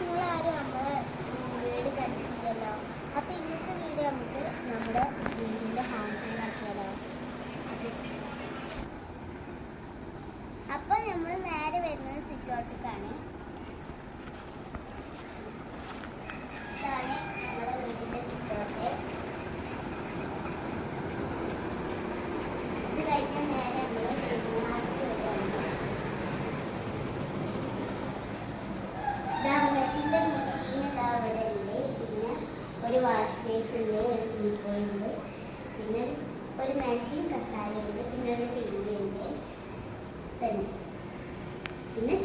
വീട് അപ്പൊ ഇന്നത്തെ വീഡിയോ നമുക്ക് നമ്മുടെ നമ്മൾ നേരെ വരുന്നത് സിറ്റോട്ടിക്കാണ് ഇതാണ് നമ്മുടെ വീടിന്റെ സിറ്റോട്ട് ഇത് കഴിഞ്ഞാൽ നേരെ നമ്മൾ പെരുമാൾക്ക് വരികയാണ് പിന്നെ ഒരു വാഷ് പിന്നെ ഒരു പിന്നെ ഉണ്ട്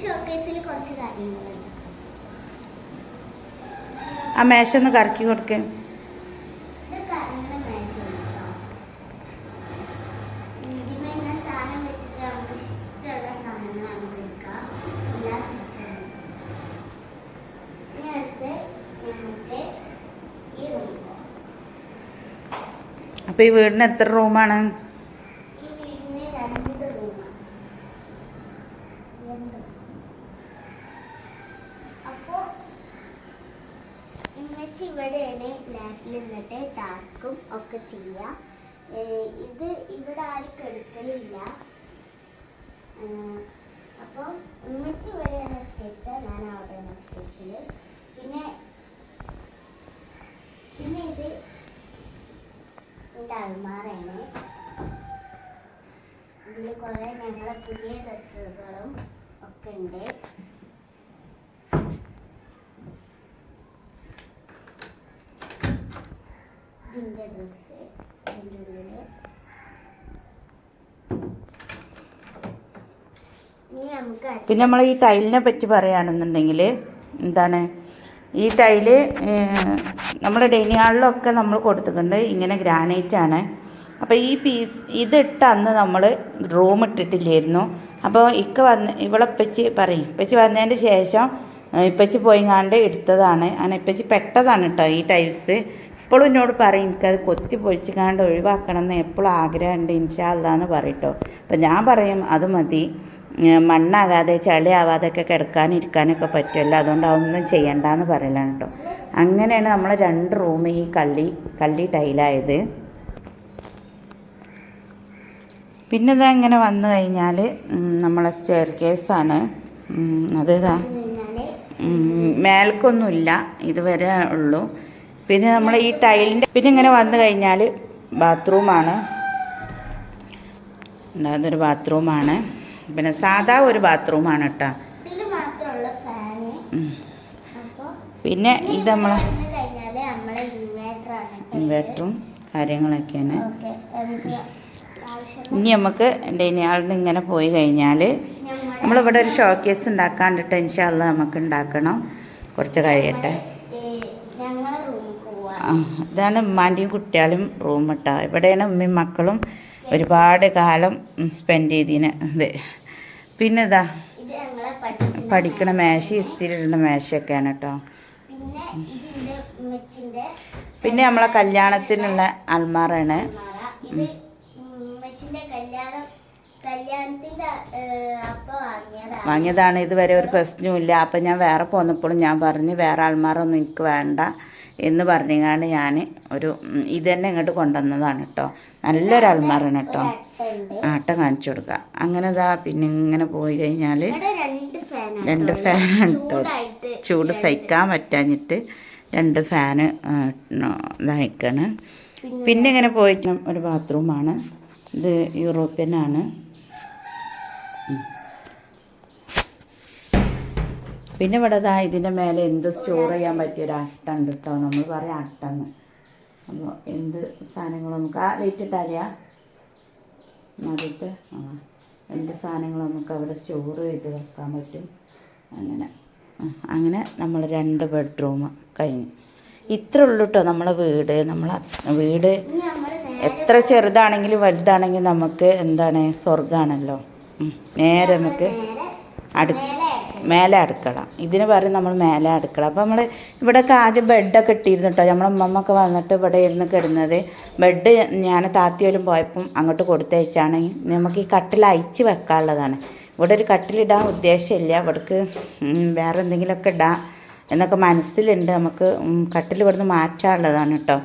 ഷോക്കേസിൽ കുറച്ച് ആ മേശ ഒന്ന് കറക്കി കൊടുക്കേ ഇത് കറങ്ങുന്ന മേശയാണ് കേട്ടോ ഇതിന്മേൽ ഇങ്ങനെ സാധനം വെച്ചിട്ട് നമുക്ക് ഇഷ്ടമുള്ള സാധനങ്ങൾ നമുക്ക് എടുക്കാം എല്ലാ സാധനവും ഇനി അടുത്ത് നമുക്ക് ഈ റൂം പോകാം അപ്പോൾ ഈ വീടിന് എത്ര റൂമാണ്? അപ്പോ ടാസ്കും ഒക്കെ ചെയ്യുക ഇത് ഇവിടെ ആർക്കും എടുക്കലില്ല അപ്പോൾ ഉമ്മച്ചി ഇവിടെയാണ് സ്കെച്ച് ഞാൻ അവിടെയാണ് സ്കെച്ചിൽ പിന്നെ പിന്നെ ഇത് എന്റെ അൽമാറയാണ് ഇതിൽ കുറേ ഞങ്ങളെ പുതിയ ഡ്രസ്സുകളും ഒക്കെ ഉണ്ട് ഇതിന്റെ ഡ്രസ്സ് ഇതിന്റെ ഉള്ളിൽ പിന്നെ നമ്മൾ ഈ ടൈലിനെ പറ്റി പറയുകയാണെന്നുണ്ടെങ്കിൽ എന്താണ്? ഈ ടൈൽ നമ്മുടെ ഡൈനിങ് ഹാളിലൊക്കെ നമ്മൾ കൊടുത്തിട്ടുണ്ട്. ഇങ്ങനെ ഗ്രാനൈറ്റ് ആണ്. അപ്പോൾ ഈ പീസ് ഇതിട്ട് അന്ന് നമ്മൾ റൂം ഇട്ടിട്ടില്ലായിരുന്നു. അപ്പോൾ ഇക്ക വന്ന് ഇവിടെ ഇപ്പച്ചി പറയും ഇപ്പച്ചി വന്നതിന്റെ ശേഷം ഇപ്പച്ചി പോയിങ്ങാണ്ട് എടുത്തതാണ്. അങ്ങനെ ഇപ്പച്ചി പെട്ടതാണ് കേട്ടോ ഈ ടൈൽസ്. ഇപ്പോഴും എന്നോട് പറയും എനിക്കത് കൊത്തി പൊഴിച്ചിക്കാണ്ട് ഒഴിവാക്കണം എന്ന് എപ്പോഴും ആഗ്രഹമുണ്ട് ഇൻഷാല്ലാന്ന് പറയട്ടോ. അപ്പം ഞാൻ പറയും അത് മതി. മണ്ണാകാതെ ചളിയാവാതെ ഒക്കെ കിടക്കാനും ഇരിക്കാനൊക്കെ പറ്റുമല്ലോ. അതുകൊണ്ട് അതൊന്നും ചെയ്യണ്ടെന്ന് പറയലാണ് കേട്ടോ അങ്ങനെയാണ് നമ്മൾ രണ്ട് റൂം ഈ കള്ളി കള്ളി ടൈലായത്. പിന്നെ ഇതാ ഇങ്ങനെ വന്നു കഴിഞ്ഞാൽ നമ്മളെ സ്റ്റെയർ കേസാണ് അതേതാ? മേൽക്കൊന്നുമില്ല. ഇതുവരെ ഉള്ളൂ. പിന്നെ നമ്മൾ ഈ ടൈലിന്റെ പിന്നെ ഇങ്ങനെ വന്നു കഴിഞ്ഞാൽ ബാത്റൂമാണ്. അതൊരു ബാത്റൂമാണ്. പിന്നെ സാധാ ഒരു ബാത്റൂമാണ് കേട്ടോ. പിന്നെ ഇത് നമ്മൾ. ഇൻവെർട്ടറും കാര്യങ്ങളൊക്കെയാണ്. ഇനി നമുക്ക് എന്റെ ഇനി നിന്ന് ഇങ്ങനെ പോയി കഴിഞ്ഞാൽ നമ്മളിവിടെ ഒരു ഷോക്കേസ് ഉണ്ടാക്കാണ്ടിട്ട് ഇൻഷാല്ല നമുക്ക് ഉണ്ടാക്കണം. കുറച്ച് കഴിയട്ടെ ഞങ്ങളെ റൂമിൽ പോവാണ് ആ, ഇതാണ് ഉമ്മാന്റെയും കുട്ടികളും റൂം കേട്ടോ ഇവിടെയാണ് ഉമ്മയും മക്കളും ഒരുപാട് കാലം സ്പെൻഡ് ചെയ്തിന്. ഇത് പിന്നെ ഇതാ പഠിക്കണ മേശ ഇസ്തിരിടുന്ന മേശയൊക്കെയാണ് കേട്ടോ പിന്നെ നമ്മളെ കല്യാണത്തിനുള്ള അൽമാറാണ്. വാങ്ങിയതാണ്. ഇതുവരെ ഒരു പ്രശ്നവും ഇല്ല. അപ്പം ഞാൻ വേറെ പോന്നപ്പോഴും ഞാൻ പറഞ്ഞു വേറെ ആൾമാരൊന്നും എനിക്ക് വേണ്ട എന്ന് പറഞ്ഞാണ് ഞാൻ ഒരു ഇത് തന്നെ ഇങ്ങോട്ട് കൊണ്ടുവന്നതാണ് കേട്ടോ നല്ലൊരു അൽമാറാണ് കേട്ടോ ആട്ട കാണിച്ചു കൊടുക്കുക അങ്ങനെ ഇതാ പിന്നെ ഇങ്ങനെ പോയി കഴിഞ്ഞാൽ രണ്ട് ഫാനാണ് കേട്ടോ ചൂട് സഹിക്കാൻ പറ്റാഞ്ഞിട്ട് രണ്ട് ഫാന് ഇതായിക്കാണ്. പിന്നെ ഇങ്ങനെ പോയിട്ട് ഒരു ബാത്റൂമാണ്. ഇത് യൂറോപ്യനാണ്. പിന്നെ ഇവിടെ ഇതാ ഇതിന്റെ മേലെ എന്ത് സ്റ്റോർ ചെയ്യാൻ പറ്റിയ ഒരു അട്ടുണ്ട് കേട്ടോ നമ്മൾ പറയാം അട്ടെന്ന്. അപ്പോൾ എന്ത് സാധനങ്ങളും നമുക്ക് ആ ലൈറ്റ് ഇട്ടാലിയാ? എന്നിട്ട് ആ. എന്ത് സാധനങ്ങളും നമുക്ക് അവിടെ സ്റ്റോർ ചെയ്ത് വെക്കാൻ പറ്റും? അങ്ങനെ. അങ്ങനെ നമ്മൾ രണ്ട് ബെഡ്റൂം കഴിഞ്ഞു. ഇത്ര ഉള്ളൂ കേട്ടോ നമ്മളെ വീട്. നമ്മൾ വീട് എത്ര ചെറുതാണെങ്കിലും വലുതാണെങ്കിലും നമുക്ക് എന്താണ് സ്വർഗമാണല്ലോ ഉം. നേരെ നമുക്ക് അടു മേലെ അടുക്കള. ഇതിന് പറയും നമ്മൾ മേലെ അടുക്കള. അപ്പോൾ നമ്മൾ ഇവിടെയൊക്കെ ആദ്യം ബെഡൊക്കെ ഇട്ടിരുന്നു കേട്ടോ നമ്മളെ ഉമ്മമ്മൊക്കെ വന്നിട്ട് ഇവിടെ ഇരുന്ന് കിടന്നത്. ബെഡ് ഞാൻ താത്തിയോലും പോയപ്പം അങ്ങോട്ട് കൊടുത്തയച്ചാണ്. നമുക്ക് ഈ കട്ടിൽ അയച്ച് വെക്കാനുള്ളതാണ്. ഇവിടെ ഒരു കട്ടിലിടാൻ ഉദ്ദേശമില്ല. ഇവിടേക്ക് വേറെ എന്തെങ്കിലുമൊക്കെ ഇടാം എന്നൊക്കെ മനസ്സിലുണ്ട്. നമുക്ക് കട്ടിൽ ഇവിടുന്ന് മാറ്റാനുള്ളതാണ് കേട്ടോ.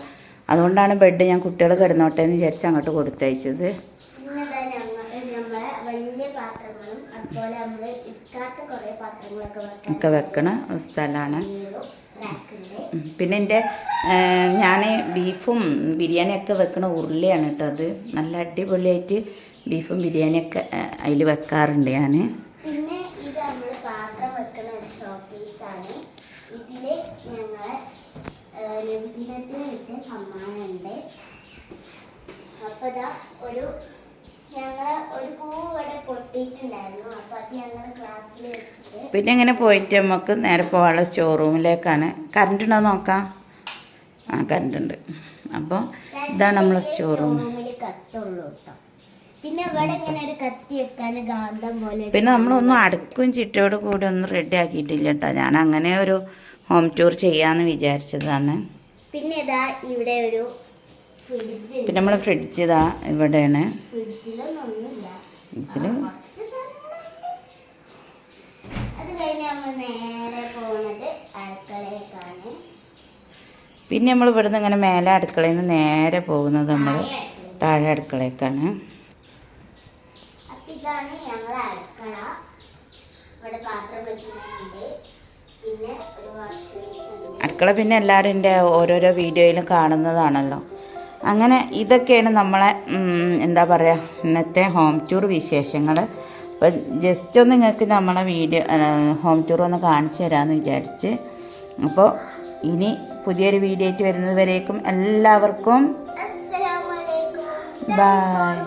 അതുകൊണ്ടാണ് ബെഡ് ഞാൻ കുട്ടികൾ കിടന്നോട്ടെ എന്ന് വിചാരിച്ച് അങ്ങോട്ട് കൊടുത്തയച്ചത് പിന്നെ ഇതാ ഞങ്ങൾ നമ്മളെ വലിയ പാത്രങ്ങളും അതുപോലെ നമ്മൾ ഇരിക്കാത്ത കുറേ പാത്രങ്ങളൊക്കെ ഒക്കെ വെക്കണ സ്ഥലമാണ് പിന്നെ എന്റെ ഞാൻ ബീഫും ബിരിയാണിയൊക്കെ വെക്കണ ഉരുളിയാണ് കേട്ടോ അത്. നല്ല അടിപൊളിയായിട്ട് ബീഫും ബിരിയാണിയൊക്കെ അതിൽ വെക്കാറുണ്ട് ഞാൻ പിന്നെ ഇത് നമ്മൾ പാത്രം വെക്കുന്ന ഒരു ഷോപ്പീസാണ് ഇതിൽ ഞങ്ങളെ നബിദിനത്തിന് കിട്ടിയ സമ്മാനമുണ്ട് അപ്പോൾ ഇതാ ഒരു ഞങ്ങളെ ഒരു പൂ ഇവിടെ പൊട്ടിയിട്ടുണ്ടായിരുന്നു. അപ്പൊ അത് ഞങ്ങൾ ക്ലാസ്സിൽ വെച്ചിട്ട് പിന്നെ ഇങ്ങനെ പോയിട്ട് നമുക്ക് നേരെ പോകാനുള്ള സ്റ്റോറൂമിലേക്കാണ് കറണ്ട് ഉണ്ടോ നോക്കാം. ആ കറണ്ട് ഉണ്ട്. അപ്പോൾ ഇതാണ് നമ്മളെ സ്റ്റോറൂം കത്തുള്ളൂ കേട്ടോ പിന്നെ ഇവിടെ ഇങ്ങനെ ഒരു കത്തി വെക്കാൻ ഗാന്ധം പോലെ പിന്നെ നമ്മളൊന്നും അടുക്കും ചിട്ടയോട് കൂടി ഒന്നും റെഡി ആക്കിയിട്ടില്ല കേട്ടോ ഞാൻ അങ്ങനെ ഒരു ഹോം ടൂർ ചെയ്യാന്ന് വിചാരിച്ചതാണ്. പിന്നെ ഇതാ ഇവിടെ ഒരു പിന്നെ നമ്മൾ ഫ്രിഡ്ജ് ഇതാ ഇവിടെയാണ്. ഫ്രിഡ്ജിൽ പിന്നെ നമ്മൾ ഇവിടുന്ന് ഇങ്ങനെ മേലെ അടുക്കളയിൽ നിന്ന് നേരെ പോകുന്നത് നമ്മൾ താഴെ അടുക്കളയ്ക്കാണ് ഇതാണ് അടുക്കള. ഇവിടെ പാത്രം വെക്കുന്നുണ്ട് അടുക്കള പിന്നെ എല്ലാവരും എന്റെ ഓരോരോ വീഡിയോയിലും കാണുന്നതാണല്ലോ. അങ്ങനെ ഇതൊക്കെയാണ് നമ്മളെ എന്താ പറയുക ഇന്നത്തെ ഹോം ടൂർ വിശേഷങ്ങൾ അപ്പോൾ ജസ്റ്റ് ഒന്ന് നിങ്ങൾക്ക് നമ്മളെ വീഡിയോ ഹോം ടൂർ ഒന്ന് കാണിച്ചു തരാമെന്ന് വിചാരിച്ച്. അപ്പോൾ ഇനി പുതിയൊരു വീഡിയോ ആയിട്ട് വരുന്നതുവരേക്കും എല്ലാവർക്കും ബായ്.